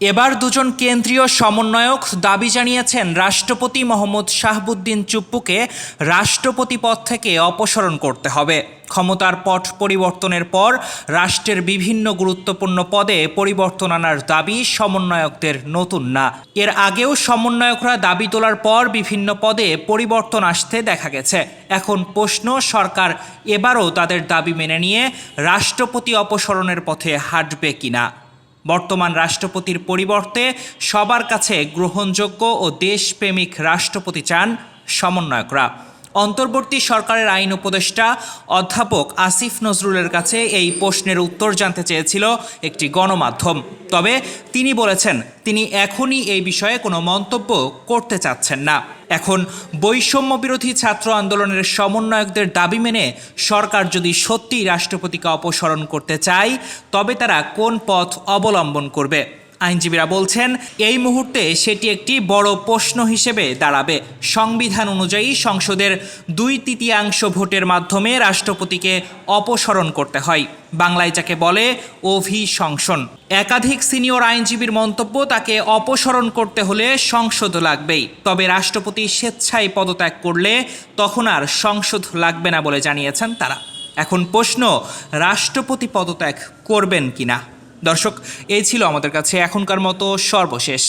এবার দুজন কেন্দ্রীয় সমন্বয়ক দাবি জানিয়েছেন রাষ্ট্রপতি মোহাম্মদ শাহবুদ্দিন চুপ্পুকে রাষ্ট্রপতি পদ থেকে অপসারণ করতে হবে। ক্ষমতার পট পরিবর্তনের পর রাষ্ট্রের বিভিন্ন গুরুত্বপূর্ণ পদে পরিবর্তন আনার দাবি সমন্বয়কদের নতুন না। এর আগেও সমন্বয়করা দাবি তোলার পর বিভিন্ন পদে পরিবর্তন আসতে দেখা গেছে। এখন প্রশ্ন, সরকার এবারও তাদের দাবি মেনে নিয়ে রাষ্ট্রপতি অপসারণের পথে হাঁটবে কিনা? বর্তমান রাষ্ট্রপতির পরিবর্তে সবার কাছে গ্রহণযোগ্য ও দেশপ্রেমিক রাষ্ট্রপতি চান সমন্বয়করা। অন্তর্বর্তী সরকারের আইন উপদেষ্টা অধ্যাপক আসিফ নজরুলের কাছে এই প্রশ্নের উত্তর জানতে চেয়েছিল একটি গণমাধ্যম। তবে তিনি বলেছেন, তিনি এখনই এই বিষয়ে কোনো মন্তব্য করতে চাচ্ছেন না। এখন বৈষম্য বিরোধী ছাত্র আন্দোলনের সমন্বয়কদের দাবি মেনে সরকার যদি সত্যিই রাষ্ট্রপতিকে অপসারণ করতে চায়, তবে তারা কোন পথ অবলম্বন করবে? আইনজীবীরা বলছেন, এই মুহূর্তে সেটি একটি বড় প্রশ্ন হিসেবে দাঁড়াবে। সংবিধান অনুযায়ী সংসদের দুই তৃতীয়াংশ ভোটের মাধ্যমে রাষ্ট্রপতিকে অপসারণ করতে হয়। বাংলায় যাকে বলে অভিশংসন। একাধিক সিনিয়র আইনজীবীর মন্তব্য, তাকে অপসারণ করতে হলে সংসদ লাগবেই। তবে রাষ্ট্রপতি স্বেচ্ছায় পদত্যাগ করলে তখন আর সংসদ লাগবে না বলে জানিয়েছেন তারা। এখন প্রশ্ন, রাষ্ট্রপতি পদত্যাগ করবেন কিনা? দর্শক এই ছিল আমাদের কাছে এখনকার মতো সর্বশেষ